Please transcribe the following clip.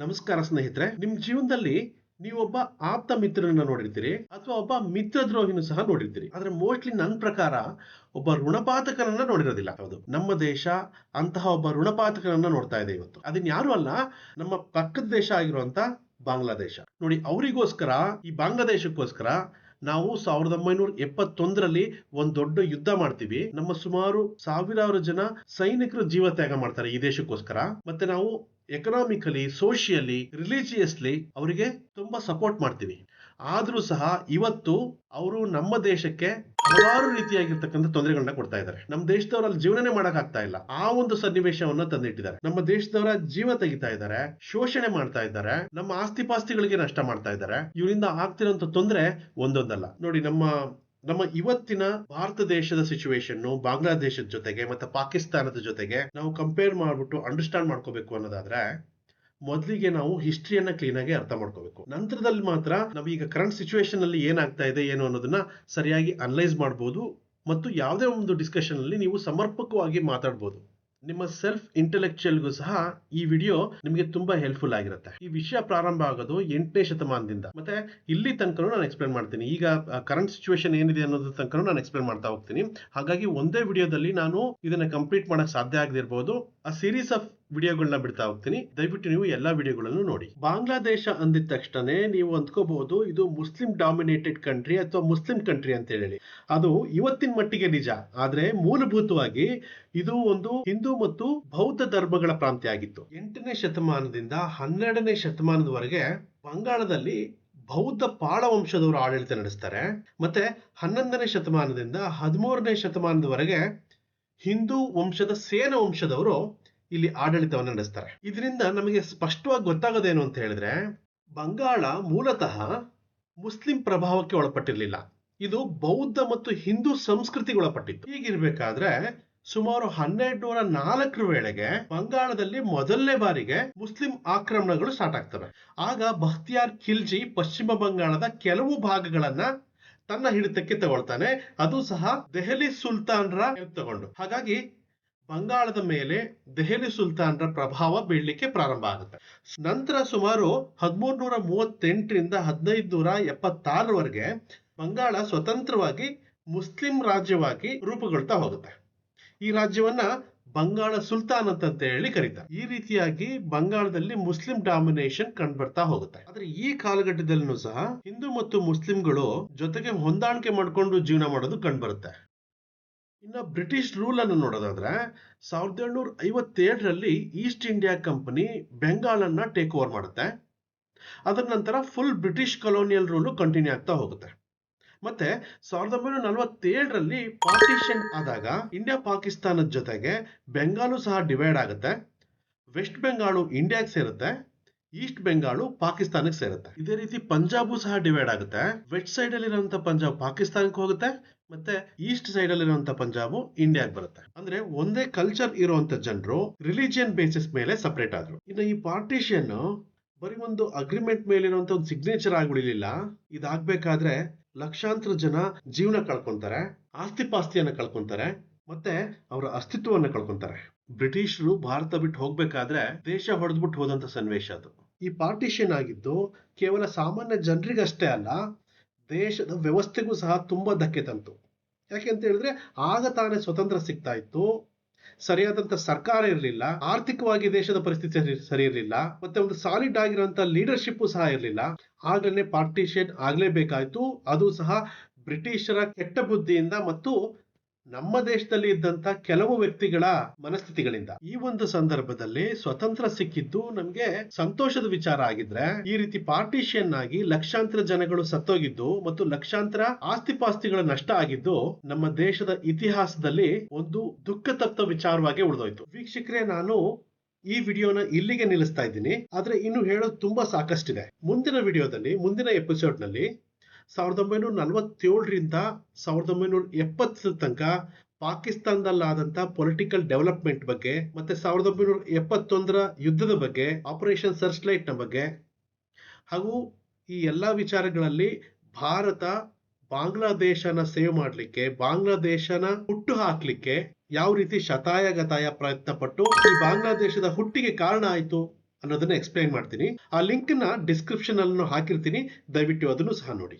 ನಮಸ್ಕಾರ ಸ್ನೇಹಿತರೆ ನಿಮ್ ಜೀವನದಲ್ಲಿ ನೀವೊಬ್ಬ ಆಪ್ತ ಮಿತ್ರನನ್ನ ನೋಡಿರ್ತೀರಿ ಅಥವಾ ಒಬ್ಬ ಮಿತ್ರದ್ರೋಹಿನೂ ಸಹ ನೋಡಿರ್ತೀರಿ. ಆದ್ರೆ ಮೋಸ್ಟ್ಲಿ ನನ್ನ ಪ್ರಕಾರ ಒಬ್ಬ ಋಣಪಾತಕನನ್ನ ನೋಡಿರೋದಿಲ್ಲ. ಹೌದು, ನಮ್ಮ ದೇಶ ಅಂತಹ ಒಬ್ಬ ಋಣಪಾತಕನನ್ನ ನೋಡ್ತಾ ಇದೆ ಇವತ್ತು. ಅದನ್ನ ಯಾರು ಅಲ್ಲ, ನಮ್ಮ ಪಕ್ಕದ ದೇಶ ಆಗಿರುವಂತ ಬಾಂಗ್ಲಾದೇಶ. ನೋಡಿ, ಅವರಿಗೋಸ್ಕರ, ಈ ಬಾಂಗ್ಲಾದೇಶಕ್ಕೋಸ್ಕರ ನಾವು ಸಾವಿರದ ಒಂಬೈನೂರ ಎಪ್ಪತ್ತೊಂದರಲ್ಲಿ ಒಂದ್ ದೊಡ್ಡ ಯುದ್ಧ ಮಾಡ್ತೀವಿ. ನಮ್ಮ ಸುಮಾರು ಸಾವಿರಾರು ಜನ ಸೈನಿಕರು ಜೀವ ತ್ಯಾಗ ಮಾಡ್ತಾರೆ ಈ ದೇಶಕ್ಕೋಸ್ಕರ. ಮತ್ತೆ ನಾವು ಎಕನಾಮಿಕಲಿ ಸೋಷಿಯಲಿ ರಿಲಿಜಿಯಸ್ಲಿ ಅವರಿಗೆ ತುಂಬಾ ಸಪೋರ್ಟ್ ಮಾಡ್ತೀವಿ. ಆದರೂ ಸಹ ಇವತ್ತು ಅವರು ನಮ್ಮ ದೇಶಕ್ಕೆ ಹಲವಾರು ರೀತಿಯಾಗಿರ್ತಕ್ಕಂಥ ತೊಂದರೆಗಳನ್ನ ಕೊಡ್ತಾ ಇದ್ದಾರೆ. ನಮ್ಮ ದೇಶದವರಲ್ಲಿ ಜೀವನನೇ ಮಾಡಕ್ ಇಲ್ಲ. ಆ ಒಂದು ಸನ್ನಿವೇಶವನ್ನ ತಂದಿಟ್ಟಿದ್ದಾರೆ. ನಮ್ಮ ದೇಶದವರ ಜೀವ ತೆಗಿತಾ ಇದ್ದಾರೆ, ಶೋಷಣೆ ಮಾಡ್ತಾ ಇದ್ದಾರೆ, ನಮ್ಮ ಆಸ್ತಿ ಪಾಸ್ತಿಗಳಿಗೆ ನಷ್ಟ ಮಾಡ್ತಾ ಇದ್ದಾರೆ. ಇವರಿಂದ ಆಗ್ತಿರೋಂಥ ತೊಂದರೆ ಒಂದೊಂದಲ್ಲ. ನೋಡಿ, ನಮ್ಮ ನಮ್ಮ ಇವತ್ತಿನ ಭಾರತ ದೇಶದ ಸಿಚುವೇಶನ್ ಬಾಂಗ್ಲಾದೇಶದ ಜೊತೆಗೆ ಮತ್ತೆ ಪಾಕಿಸ್ತಾನದ ಜೊತೆಗೆ ನಾವು ಕಂಪೇರ್ ಮಾಡ್ಬಿಟ್ಟು ಅಂಡರ್ಸ್ಟ್ಯಾಂಡ್ ಮಾಡ್ಕೋಬೇಕು ಅನ್ನೋದಾದ್ರೆ, ಮೊದಲಿಗೆ ನಾವು ಹಿಸ್ಟ್ರಿಯನ್ನ ಕ್ಲೀನ್ ಆಗಿ ಅರ್ಥ ಮಾಡ್ಕೋಬೇಕು. ನಂತರದಲ್ಲಿ ಮಾತ್ರ ನಾವೀಗ ಕರೆಂಟ್ ಸಿಚುವೇಶನ್ ಅಲ್ಲಿ ಏನಾಗ್ತಾ ಇದೆ, ಏನು ಅನ್ನೋದನ್ನ ಸರಿಯಾಗಿ ಅನಲೈಸ್ ಮಾಡಬಹುದು ಮತ್ತು ಯಾವುದೇ ಒಂದು ಡಿಸ್ಕಷನ್ ಅಲ್ಲಿ ನೀವು ಸಮರ್ಪಕವಾಗಿ ಮಾತಾಡಬಹುದು ನಿಮ್ಮ ಸೆಲ್ಫ್ ಇಂಟೆಲೆಕ್ಚುಯಲ್ಗೂ ಸಹ ಈ ವಿಡಿಯೋ ನಿಮಗೆ ತುಂಬಾ ಹೆಲ್ಪ್ಫುಲ್ ಆಗಿರುತ್ತೆ. ಈ ವಿಷಯ ಪ್ರಾರಂಭ ಆಗೋದು ಎಂಟನೇ ಶತಮಾನದಿಂದ. ಮತ್ತೆ ಇಲ್ಲಿ ತನಕ ನಾನು ಎಕ್ಸ್ಪ್ಲೇನ್ ಮಾಡ್ತೀನಿ. ಈಗ ಕರೆಂಟ್ ಸಿಚುವೇಶನ್ ಏನಿದೆ ಅನ್ನೋದ್ರ ತನಕ ನಾನು ಎಕ್ಸ್ಪ್ಲೇನ್ ಮಾಡ್ತಾ ಹೋಗ್ತೀನಿ. ಹಾಗಾಗಿ ಒಂದೇ ವಿಡಿಯೋದಲ್ಲಿ ನಾನು ಇದನ್ನ ಕಂಪ್ಲೀಟ್ ಮಾಡಕ್ ಸಾಧ್ಯ ಆಗದಿರ್ಬೋದು. ಆ ಸೀರೀಸ್ ಆಫ್ ವಿಡಿಯೋಗಳನ್ನ ಬಿಡ್ತಾ ಹೋಗ್ತೀನಿ. ದಯವಿಟ್ಟು ನೀವು ಎಲ್ಲಾ ವಿಡಿಯೋಗಳನ್ನು ನೋಡಿ. ಬಾಂಗ್ಲಾದೇಶ ಅಂದಿದ ತಕ್ಷಣ ನೀವು ಅಂದ್ಕೋಬಹುದು ಇದು ಮುಸ್ಲಿಂ ಡಾಮಿನೇಟೆಡ್ ಕಂಟ್ರಿ ಅಥವಾ ಮುಸ್ಲಿಂ ಕಂಟ್ರಿ ಅಂತ ಹೇಳಿ ಅದು ಇವತ್ತಿನ ಮಟ್ಟಿಗೆ ನಿಜ. ಆದ್ರೆ ಮೂಲಭೂತವಾಗಿ ಇದು ಒಂದು ಹಿಂದೂ ಮತ್ತು ಬೌದ್ಧ ಧರ್ಮಗಳ ಪ್ರಾಂತ್ಯ ಆಗಿತ್ತು. ಎಂಟನೇ ಶತಮಾನದಿಂದ ಹನ್ನೆರಡನೇ ಶತಮಾನದವರೆಗೆ ಬಂಗಾಳದಲ್ಲಿ ಬೌದ್ಧ ಪಾಳ ವಂಶದವರು ಆಡಳಿತ ನಡೆಸ್ತಾರೆ. ಮತ್ತೆ ಹನ್ನೊಂದನೇ ಶತಮಾನದಿಂದ ಹದಿಮೂರನೇ ಶತಮಾನದವರೆಗೆ ಹಿಂದೂ ವಂಶದ ಸೇನ ವಂಶದವರು ಇಲ್ಲಿ ಆಡಳಿತವನ್ನು ನಡೆಸ್ತಾರೆ. ಇದರಿಂದ ನಮಗೆ ಸ್ಪಷ್ಟವಾಗಿ ಗೊತ್ತಾಗೋದೇನು ಅಂತ ಹೇಳಿದ್ರೆ, ಬಂಗಾಳ ಮೂಲತಃ ಮುಸ್ಲಿಂ ಪ್ರಭಾವಕ್ಕೆ ಒಳಪಟ್ಟಿರಲಿಲ್ಲ. ಇದು ಬೌದ್ಧ ಮತ್ತು ಹಿಂದೂ ಸಂಸ್ಕೃತಿಗೆ ಒಳಪಟ್ಟಿತ್ತು. ಹೀಗಿರ್ಬೇಕಾದ್ರೆ ಸುಮಾರು ಹನ್ನೆರಡು ನೂರ ನಾಲ್ಕರ ವೇಳೆಗೆ ಬಂಗಾಳದಲ್ಲಿ ಮೊದಲನೇ ಬಾರಿಗೆ ಮುಸ್ಲಿಂ ಆಕ್ರಮಣಗಳು ಸ್ಟಾರ್ಟ್ ಆಗ್ತವೆ. ಆಗ ಬಖ್ತಿಯಾರ್ ಖಿಲ್ಜಿ ಪಶ್ಚಿಮ ಬಂಗಾಳದ ಕೆಲವು ಭಾಗಗಳನ್ನ ತನ್ನ ಹಿಡಿತಕ್ಕೆ ತಗೊಳ್ತಾನೆ. ಅದು ಸಹ ದೆಹಲಿ ಸುಲ್ತಾನ್ರ ತಗೊಂಡು. ಹಾಗಾಗಿ ಬಂಗಾಳದ ಮೇಲೆ ದೆಹಲಿ ಸುಲ್ತಾನರ ಪ್ರಭಾವ ಬೀಳಲಿಕ್ಕೆ ಪ್ರಾರಂಭ ಆಗುತ್ತೆ. ನಂತರ ಸುಮಾರು ಹದಿಮೂರು ನೂರ ಮೂವತ್ತೆಂಟರಿಂದ ಹದಿನೈದು ನೂರ ಎಪ್ಪತ್ತಾರರವರೆಗೆ ಬಂಗಾಳ ಸ್ವತಂತ್ರವಾಗಿ ಮುಸ್ಲಿಂ ರಾಜ್ಯವಾಗಿ ರೂಪುಗೊಳ್ತಾ ಹೋಗುತ್ತೆ. ಈ ರಾಜ್ಯವನ್ನ ಬಂಗಾಳ ಸುಲ್ತಾನ್ ಅಂತ ಹೇಳಿ ಕರೀತಾರೆ. ಈ ರೀತಿಯಾಗಿ ಬಂಗಾಳದಲ್ಲಿ ಮುಸ್ಲಿಂ ಡಾಮಿನೇಷನ್ ಕಂಡುಬರ್ತಾ ಹೋಗುತ್ತೆ. ಆದ್ರೆ ಈ ಕಾಲಘಟ್ಟದಲ್ಲೂ ಸಹ ಹಿಂದೂ ಮತ್ತು ಮುಸ್ಲಿಂಗಳು ಜೊತೆಗೆ ಹೊಂದಾಣಿಕೆ ಮಾಡಿಕೊಂಡು ಜೀವನ ಮಾಡೋದು ಕಂಡುಬರುತ್ತೆ. ಇನ್ನ ಬ್ರಿಟಿಷ್ ರೂಲ್ ಅನ್ನು ನೋಡೋದಾದ್ರೆ ಸಾವಿರದ ಏಳ್ನೂರ ಐವತ್ತೇಳರಲ್ಲಿ ಈಸ್ಟ್ ಇಂಡಿಯಾ ಕಂಪನಿ ಬೆಂಗಾಲನ್ನು ಟೇಕ್ ಓವರ್ ಮಾಡುತ್ತೆ. ಅದರ ನಂತರ full British colonial rule continue ಆಗ್ತಾ ಹೋಗುತ್ತೆ. ಮತ್ತೆ ಸಾವಿರದ ಒಂಬೈನೂರ ನಲವತ್ತೇಳರಲ್ಲಿ ಪಾರ್ಟಿಷನ್ ಆದಾಗ ಇಂಡಿಯಾ ಪಾಕಿಸ್ತಾನದ ಜೊತೆಗೆ ಬೆಂಗಾಲು ಸಹ ಡಿವೈಡ್ ಆಗುತ್ತೆ. ವೆಸ್ಟ್ ಬೆಂಗಾಲು ಇಂಡಿಯಾಗೆ ಸೇರುತ್ತೆ. ಈಸ್ಟ್ ಬೆಂಗಾಳು ಪಾಕಿಸ್ತಾನಕ್ಕೆ ಸೇರುತ್ತೆ. ಇದೇ ರೀತಿ ಪಂಜಾಬು ಸಹ ಡಿವೈಡ್ ಆಗುತ್ತೆ. ವೆಸ್ಟ್ ಸೈಡ್ ಅಲ್ಲಿ ಇರುವಂತ ಪಂಜಾಬ್ ಪಾಕಿಸ್ತಾನಕ್ಕೆ ಹೋಗುತ್ತೆ. ಮತ್ತೆ ಈಸ್ಟ್ ಸೈಡ್ ಅಲ್ಲಿ ಇರುವಂತ ಪಂಜಾಬು ಇಂಡಿಯಾಗೆ ಬರುತ್ತೆ. ಅಂದ್ರೆ ಒಂದೇ ಕಲ್ಚರ್ ಇರುವಂತ ಜನರು ರಿಲಿಜಿಯನ್ ಬೇಸಿಸ್ ಮೇಲೆ ಸಪರೇಟ್ ಆದ್ರು. ಇನ್ನು ಈ ಪಾರ್ಟಿಷನ್ ಬರೀ ಒಂದು ಅಗ್ರಿಮೆಂಟ್ ಮೇಲಿರುವಂತ ಒಂದು ಸಿಗ್ನೇಚರ್ ಆಗಿಬಿಡಲಿಲ್ಲ. ಇದಾಗ್ಬೇಕಾದ್ರೆ ಲಕ್ಷಾಂತರ ಜನ ಜೀವನ ಕಳ್ಕೊಂತಾರೆ ಆಸ್ತಿ ಪಾಸ್ತಿಯನ್ನ ಕಳ್ಕೊಂತಾರೆ, ಮತ್ತೆ ಅವರ ಅಸ್ತಿತ್ವವನ್ನ ಕಳ್ಕೊಂತಾರೆ. ಬ್ರಿಟಿಷರು ಭಾರತ ಬಿಟ್ಟು ಹೋಗ್ಬೇಕಾದ್ರೆ ದೇಶ ಹೊಡೆದ್ಬಿಟ್ಟು ಹೋದಂತ ಸನ್ನಿವೇಶ ಅದು. ಈ ಪಾರ್ಟಿಷನ್ ಆಗಿದ್ದು ಕೇವಲ ಸಾಮಾನ್ಯ ಜನರಿಗಷ್ಟೇ ಅಲ್ಲ, ದೇಶದ ವ್ಯವಸ್ಥೆಗೂ ಸಹ ತುಂಬಾ ಧಕ್ಕೆ ತಂತು. ಯಾಕೆಂತ ಹೇಳಿದ್ರೆ ಆಗ ತಾನೇ ಸ್ವತಂತ್ರ ಸಿಗ್ತಾ ಇತ್ತು. ಸರಿಯಾದಂತ ಸರ್ಕಾರ ಇರಲಿಲ್ಲ, ಆರ್ಥಿಕವಾಗಿ ದೇಶದ ಪರಿಸ್ಥಿತಿ ಸರಿ ಸರಿ ಇರಲಿಲ್ಲ, ಮತ್ತೆ ಒಂದು ಸಾಲಿಡ್ ಆಗಿರುವಂತ ಲೀಡರ್ಶಿಪ್ ಸಹ ಇರಲಿಲ್ಲ. ಆಗಲೇ ಪಾರ್ಟಿಷನ್ ಆಗ್ಲೇಬೇಕಾಯ್ತು. ಅದು ಸಹ ಬ್ರಿಟಿಷರ ಕೆಟ್ಟ ಬುದ್ಧಿಯಿಂದ ಮತ್ತು ನಮ್ಮ ದೇಶದಲ್ಲಿ ಇದ್ದಂತ ಕೆಲವು ವ್ಯಕ್ತಿಗಳ ಮನಸ್ಥಿತಿಗಳಿಂದ. ಈ ಒಂದು ಸಂದರ್ಭದಲ್ಲಿ ಸ್ವತಂತ್ರ ಸಿಕ್ಕಿದ್ದು ನಮ್ಗೆ ಸಂತೋಷದ ವಿಚಾರ ಆಗಿದ್ರೆ, ಈ ರೀತಿ ಪಾರ್ಟಿಷನ್ ಆಗಿ ಲಕ್ಷಾಂತರ ಜನಗಳು ಸತ್ತೋಗಿದ್ದು ಮತ್ತು ಲಕ್ಷಾಂತರ ಆಸ್ತಿಪಾಸ್ತಿಗಳ ನಷ್ಟ ಆಗಿದ್ದು ನಮ್ಮ ದೇಶದ ಇತಿಹಾಸದಲ್ಲಿ ಒಂದು ದುಃಖ ತಪ್ತ ವಿಚಾರವಾಗಿ ಉಳಿದೋಯ್ತು. ವೀಕ್ಷಕರೇ, ನಾನು ಈ ವಿಡಿಯೋನ ಇಲ್ಲಿಗೆ ನಿಲ್ಲಿಸ್ತಾ ಇದ್ದೀನಿ. ಆದ್ರೆ ಇನ್ನು ಹೇಳೋದು ತುಂಬಾ ಸಾಕಷ್ಟಿದೆ. ಮುಂದಿನ ವಿಡಿಯೋದಲ್ಲಿ, ಮುಂದಿನ ಎಪಿಸೋಡ್ನಲ್ಲಿ ಸಾವಿರದ ಒಂಬೈನೂರ ನಲವತ್ತೇಳರಿಂದ ಸಾವಿರದ ಒಂಬೈನೂರ ಎಪ್ಪತ್ತರ ತನಕ ಪಾಕಿಸ್ತಾನದಲ್ಲಾದಂಥ ಪೊಲಿಟಿಕಲ್ ಡೆವಲಪ್ಮೆಂಟ್ ಬಗ್ಗೆ ಮತ್ತೆ ಸಾವಿರದ ಒಂಬೈನೂರ ಎಪ್ಪತ್ತೊಂದರ ಯುದ್ಧದ ಬಗ್ಗೆ ಆಪರೇಷನ್ ಸರ್ಚ್ ಲೈಟ್ನ ಬಗ್ಗೆ, ಹಾಗೂ ಈ ಎಲ್ಲ ವಿಚಾರಗಳಲ್ಲಿ ಭಾರತ ಬಾಂಗ್ಲಾದೇಶನ ಸೇವ್ ಮಾಡಲಿಕ್ಕೆ, ಬಾಂಗ್ಲಾದೇಶನ ಹುಟ್ಟು ಹಾಕ್ಲಿಕ್ಕೆ ಯಾವ ರೀತಿ ಶತಾಯ ಗತಾಯ ಪ್ರಯತ್ನ ಪಟ್ಟು ಈ ಬಾಂಗ್ಲಾದೇಶದ ಹುಟ್ಟಿಗೆ ಕಾರಣ ಆಯಿತು ಅನ್ನೋದನ್ನ ಎಕ್ಸ್ಪ್ಲೈನ್ ಮಾಡ್ತೀನಿ. ಆ ಲಿಂಕ್ನ ಡಿಸ್ಕ್ರಿಪ್ಷನ್ ಅನ್ನು ಹಾಕಿರ್ತೀನಿ. ದಯವಿಟ್ಟು ಅದನ್ನು ಸಹ ನೋಡಿ.